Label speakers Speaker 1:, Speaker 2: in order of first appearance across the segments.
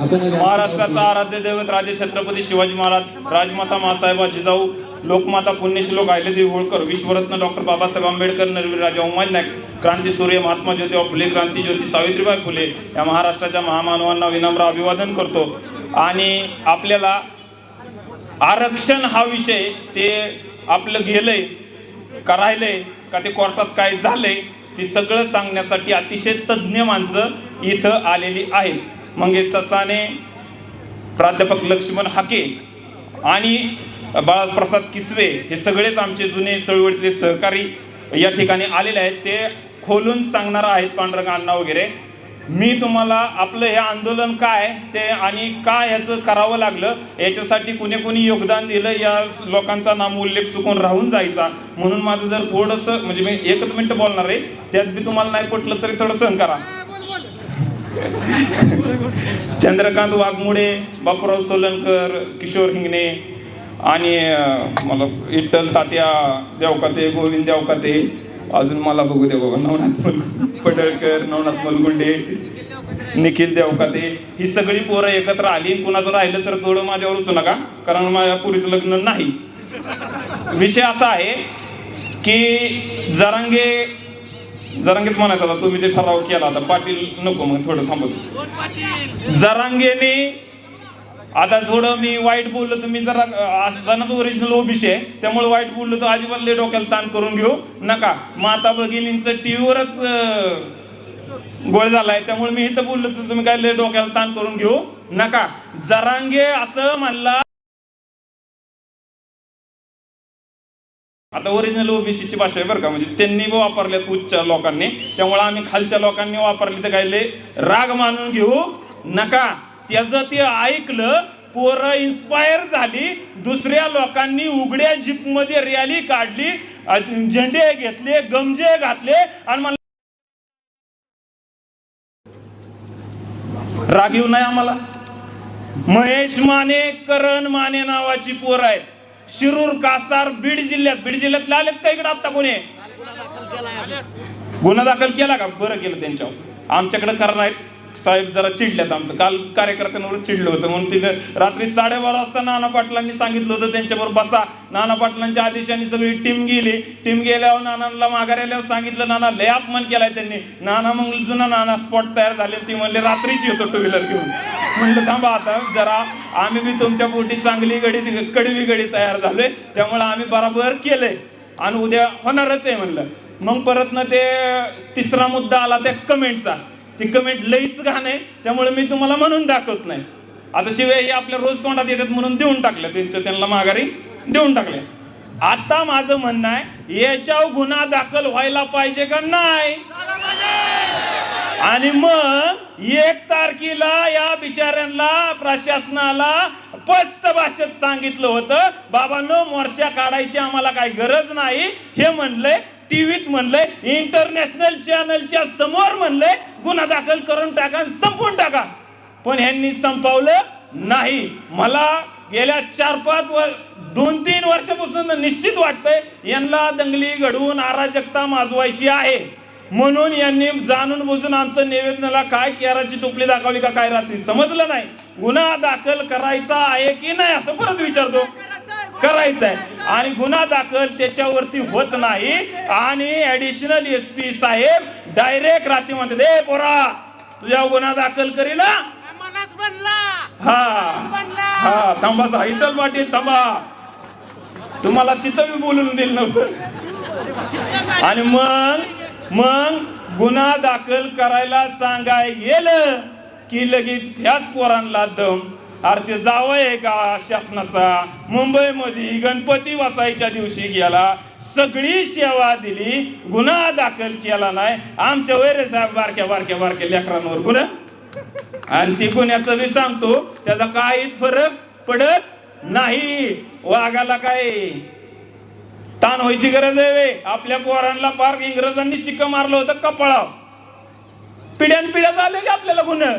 Speaker 1: महाराष्ट्राचा आराध्य दैवत राजे छत्रपती शिवाजी महाराज राजमाता मासाहेबा जिजाऊ लोकमाता पुण्यश्लोक अहिल्यादेवी होळकर विश्वरत्न डॉक्टर बाबासाहेब आंबेडकर नरवीर राजा उमाजी नाईक क्रांती सूर्य महात्मा ज्योतिबा फुले क्रांती ज्योती सावित्रीबाई फुले या महाराष्ट्राच्या महामानवांना विनम्र अभिवादन करतो. आणि आपल्याला आरक्षण हा विषय ते आपलं गेलंय का राहिलंय का ते कोर्टात काय झालंय ते सगळं सांगण्यासाठी अतिशय तज्ज्ञ माणसं इथं आलेली आहेत. मंगेश ससाने प्राध्यापक लक्ष्मण हाके आणि बाळाप्रसाद किसवे हे सगळेच आमचे जुने चळवळीतले सहकारी या ठिकाणी आलेले आहेत. ते खोलून सांगणार आहेत पांडुरंग अण्णा वगैरे. मी तुम्हाला आपलं हे आंदोलन काय ते आणि का ह्याचं करावं लागलं? याच्यासाठी कुणी कुणी योगदान दिलं? या लोकांचा नाम उल्लेख चुकून राहून जायचा. म्हणून माझं जर थोडंसं म्हणजे मी एकच मिनटं बोलणार आहे. त्यात मी तुम्हाला नाही पटलं तरी थोडं सहन करा. चंद्रकांत वाघमोडे बापूराव सोलनकर किशोर हिंगणे आणि मला विठ्ठल तात्या देवकाते गोविंद देवकाते. अजून मला बघू दे बाबा नवनाथ मल पडळकर नवनाथ मलगुंडे निखिल देवकाते. ही सगळी पोरं एकत्र आली. कुणाचं राहिलं तर थोडं माझ्यावर उचू नका कारण माझ्या पुरीचं लग्न नाही. विषय असा आहे की जरांगे जरांगेच म्हणायचं तुम्ही ते ठराव केला आता पाटील नको मग थोडं थांबत. जरांगेने आता थोडं मी वाईट बोललो तर मी जरा असतानाच ओरिजिनल ओबीसी आहे. त्यामुळे वाईट बोललो तर अजिबात लय डोक्याला ताण करून घेऊ नका. माता भगिनींचं टीव्हीवरच गोळ झालाय. त्यामुळे मी इथं बोललो तर तुम्ही काय लय डोक्याला ताण करून घेऊ नका. जरांगे असं म्हणला आता ओरिजिनल ओबीसीची भाषा आहे बरं का. म्हणजे त्यांनी वापरल्यात उच्च लोकांनी. त्यामुळे आम्ही खालच्या लोकांनी वापरली तर काय लय राग मानून घेऊ नका. त्याचं ते ऐकलं पोरं इन्स्पायर झाली दुसऱ्या लोकांनी उघड्या जीपमध्ये रॅली काढली झेंडे घेतले गमजे घातले आणि मला राग येऊ नाही आम्हाला. महेश माने करण माने नावाची पोर आहे शिरूर कासार बीड जिल्ह्यात. बीड जिल्ह्यात आलेत का इकडे आता कोणी? गुन्हा दाखल केला का? बरं केलं त्यांच्यावर. आमच्याकडे करणार आहेत साहेब जरा चिडल्यात आमचं. काल कार्यकर्त्यांवर चिडलं होतं. म्हणून तिथं रात्री साडेबारा वाजता नाना पाटलांनी सांगितलं होतं त्यांच्याबरोबर बसा. नाना पाटलांच्या आदेशाने सगळी टीम गेली. टीम गेल्यावर नानांना माघारी आल्यावर सांगितलं नाना लय अपमान केलाय त्यांनी. नाना मग जुना नाना स्पॉट तयार झाले ती म्हणले रात्रीच येतो टू व्हीलर घेऊन. म्हणलं थांबा आता जरा आम्ही बी तुमच्या पोटी चांगली गडी कडवी गडी तयार झालोय त्यामुळे आम्ही बराबर केलंय. आणि उद्या होणारच आहे म्हणलं. मग परत ना ते तिसरा मुद्दा आला त्या कमेंटचा. ती कमेंट लईच घाण आहे त्यामुळे मी तुम्हाला म्हणून दाखवत नाही. आता शिवाय हे आपल्या रोज तोंडात येतात म्हणून देऊन टाकलं त्यांच्या त्यांना माघारी देऊन टाकले. आता माझं म्हणणं आहे याच्यावर गुन्हा दाखल व्हायला पाहिजे का नाही? आणि मग एक तारखेला या बिचाऱ्यांना प्रशासनाला स्पष्ट भाषेत सांगितलं होतं बाबांनो मोर्चा काढायची आम्हाला काही गरज नाही. हे म्हणलंय टीव्हीत म्हणलंय इंटरनॅशनल चॅनलच्या समोर म्हणलंय गुन्हा दाखल करून टाका संपवून टाका. पण ह्यांनी संपवलं नाही. मला गेल्या चार पाच वर दोन तीन वर्षापासून निश्चित वाटतंय यांना दंगली घडवून अराजकता माजवायची आहे. म्हणून यांनी जाणून बुजून आमचं निवेदनाला काय केराची टोपली दाखवली का काय रात्री समजलं नाही. गुन्हा दाखल करायचा आहे की नाही असं परत विचारतो. करायचं आहे आणि गुन्हा दाखल त्याच्यावरती होत नाही. आणि ऍडिशनल एस पी साहेब डायरेक्ट रात्री म्हणते दे पोरा तुझ्या गुन्हा दाखल करील? हा?" हा हा थांबा साहित्य पाटील थांबा. तुम्हाला तिथं मी बोलून दिलं नव्हतं. आणि मग मग गुन्हा दाखल करायला सांगाय गेलं की लगेच ह्याच पोरांना दम. अरे ते जावं का शासनाचा? मुंबईमध्ये गणपती वसायच्या दिवशी गेला. सगळी सेवा दिली. गुन्हा दाखल केला नाही. आमच्या वैरे साहेब बारक्या बारक्या बारक्या लेकरांवर गुन्हा. आणि ती गुन्ह्याचं मी सांगतो त्याचा काहीच फरक पडत नाही. वाघाला काय? ताण व्हायची गरज आहे वे. आपल्या पोरांना पार इंग्रजांनी शिक्क मारलं होतं कपाळा पिढ्यान पिढ्या झाले की आपल्याला गुन्हे.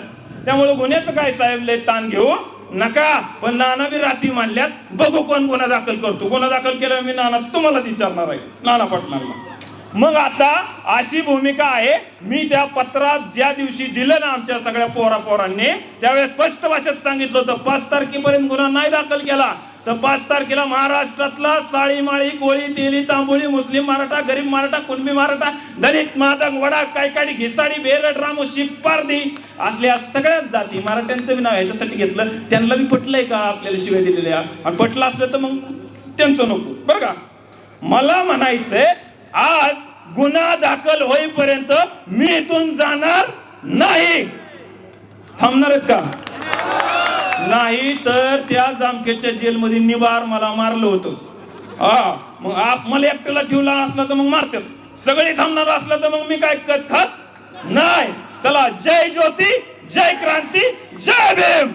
Speaker 1: त्यामुळे गुन्ह्याचं काय साहेब लय ताण घेऊ? नका. पण नाना बी राती मानल्यात बघू कोण गुन्हा दाखल करतो. गुन्हा दाखल केला मी नाना तुम्हालाच विचारणार आहे. नाना पाटलांना मग आता अशी भूमिका आहे. मी त्या पत्रात ज्या दिवशी दिलं ना आमच्या सगळ्या पोरा पोरांनी त्यावेळेस स्पष्ट भाषेत सांगितलं होतं पाच तारखेपर्यंत गुन्हा नाही दाखल केला. तर पाच तारखेला महाराष्ट्रातला साळी माळी कोळी तेली तांबोळी मुस्लिम मराठा गरीब मराठा कुणबी मराठा दलित मादक वडा कायकाडी घिसाडी बेरड रामो शिपारदी असल्या सगळ्याच जाती मराठ्यांचं मी नाव ह्याच्यासाठी घेतलं. त्यांना मी पटलंय का आपल्याला शिवाय दिलेल्या? आणि पटलं असलं तर मग त्यांचं नको. बरं का? मला म्हणायचंय आज गुन्हा दाखल होईपर्यंत मी इथून जाणार नाही. थांबणार आहेत का? नाही तर त्या जामखेडच्या जेलमध्ये निवार मला मारलं होतं. हा मग आप मला एकट्याला ठेवला असला तर मग मारतात सगळे थांबणार असलं तर मग मी काय कच खात नाही. चला जय ज्योती जय क्रांती जय भीम!